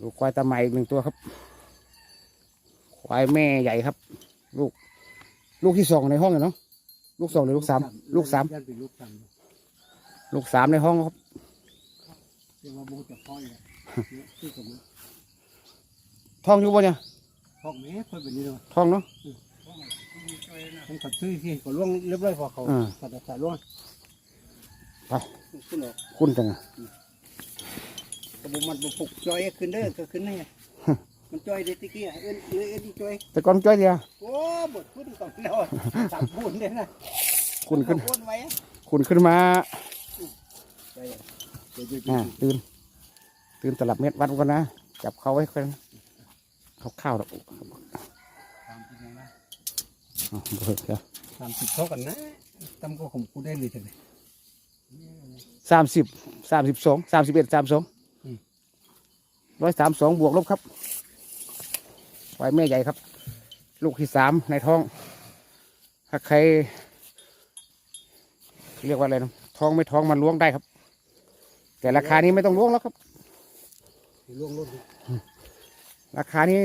ลูกควายตาใหม่อีกหนึ่งตัวครับ ควายแม่ใหญ่ครับ ลูก ลูกที่สองในห้องเลยเนาะลูกสองหรือลูกสามลูกสามยันเป็นลูกสามลูกสามในห้องครับเรียกว่าบูจะพ่อยเลยที่ผมท้องอยู่บ่เนี่ยพ่อแม่พ่อยเป็นนี่เนาะท้องเนาะมันขัดซื้อที่ก็ล่วงเรียบร้อยพอเขาอ่าขัดแต่ล่วงไปขึ้นออกคุณจังอะ กระบุมันบุปลุกจอยขึ้นเด้อก็ขึ้นได้ไงมันจอยเด็ดตะกี้เอ็นเลยเอ็นที่จอยแต่ก่อนจ้อยเดียวโอ้บดขึ้นก่อนแล้วสามบุญเลยนะคุณขึ้นบุญไว้คุณขึ้นมาไปเดี๋ยวๆอ่าตื่นตื่นตลับเม็ดวัดกันนะจับเขาไว้คนเขาข้าวๆแล้วๆตามที่นั่นนะอ๋อเบิกเดี๋ยวสามสิบเท่ากันนะตำก็ข่มกูได้เลยทีเดียวสามสิบสามสิบสองสามสิบเอ็ดสามสองอืม ร้อยสามสองบวกลบครับควายแม่ใหญ่ครับ ลูกที่สามในท้อง ถ้าใคร เรียกว่าอะไรนะท้องไม่ท้องมันล้วงได้ครับ แต่ราคานี้ไม่ต้องล้วงแล้วครับล่วงรถราคานี้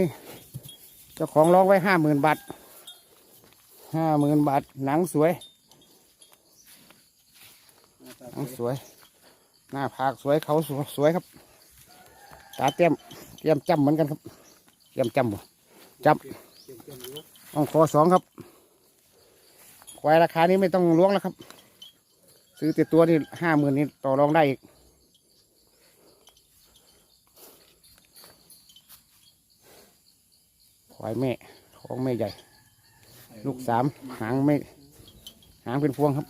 เจ้าของร้องไว้ห้าหมื่นบาทห้าหมื่นบาทหนังสวยหนังสวย หน้าผากสวยเขาสวยสวยครับ ตาเต้มเต้มจำเหมือนกันครับเต้มจำบ่จำต้องคอสองครับควายราคานี้ไม่ต้องล้วงแล้วครับ ซื้อติดตัวนี่ห้าหมื่นนี่ต่อรองได้อีกควายแม่ของแม่ใหญ่ ลูกสามหางไม่หางเป็นพวงครับ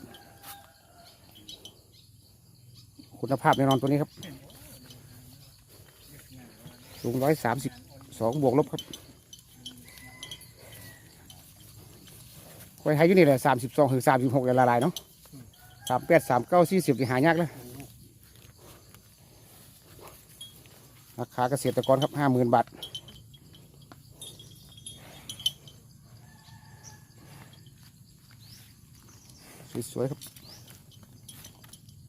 คุณภาพแน่นอนตัวนี้ครับ สูงร้อยสามสิบสองบวกลบครับควายไทยอยู่นี่แหละสามสิบสองถึงสามสิบหกละลายเนาะสามแปดสามเก้าสี่สิบหายากแล้วราคาเกษตรกรครับห้าหมื่นบาทสวยๆครับ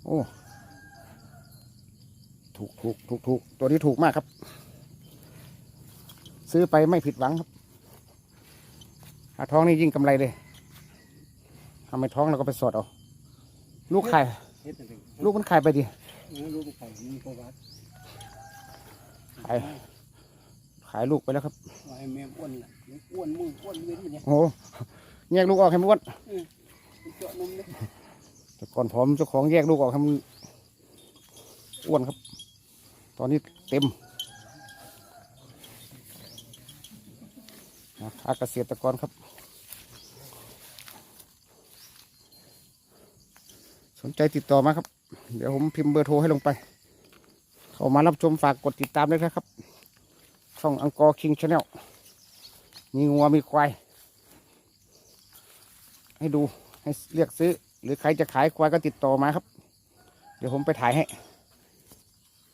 โอ้ ถูกถูกถูกถูกตัวนี้ถูกมากครับ ซื้อไปไม่ผิดหวังครับถ้าท้องนี่ยิ่งกำไรเลยทำไมท้องเราก็ไปสอดเอา ลูกไข่ เฮ็ดจังได๋ลูกมันไข่ไปดิ ลูกไข่มีประวัติขายขายลูกไปแล้วครับ ว่าให้แม่อ้วนน่ะมันอ้วนมึงอ้วนเว้นมันเนี่ยโอ้โหแยกลูกออกให้มันอ้วนมันเจาะนมเลยแต่ก่อนผมเจ้าของแยกลูกออกให้มันอ้วนครับ ตอนนี้เต็มรา คาเกษตรกรครับ สนใจติดต่อมาครับ เดี๋ยวผมพิมพ์เบอร์โทรให้ลงไป เข้ามารับชมฝากกดติดตามด้วยนะครับ ช่องอังกอร์คิงชาแนลมีงัวมีควาย ให้ดูให้เรียกซื้อ หรือใครจะขายควายก็ติดต่อมาครับ เดี๋ยวผมไปถ่ายให้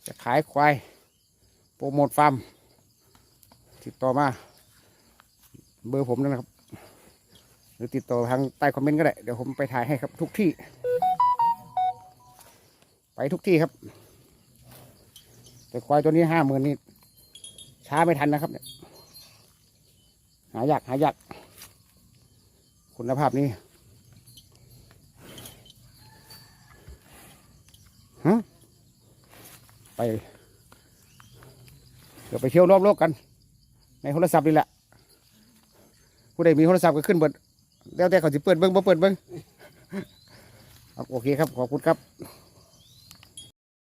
จะขายควายโปรโมทฟาร์มติดต่อมา เบอร์ผมนั่นนะครับ หรือติดต่อทางใต้คอมเมนต์ก็ได้ เดี๋ยวผมไปถ่ายให้ครับ ทุกที่ ไปทุกที่ครับ แต่ควายตัวนี้ห้าหมื่นนี่ช้าไม่ทันนะครับเนี่ยหายากหายากคุณภาพนี้ฮะไป เดี๋ยวไปเที่ยวรอบโลกกัน ในโทรศัพท์นี่แหละ ผู้ใดมีโทรศัพท์ก็ขึ้นเบิดแล้วแต่เขาจะเปิดเบิ้งบ่เปิดเบิ้งโอเคครับ ขอบคุณครับ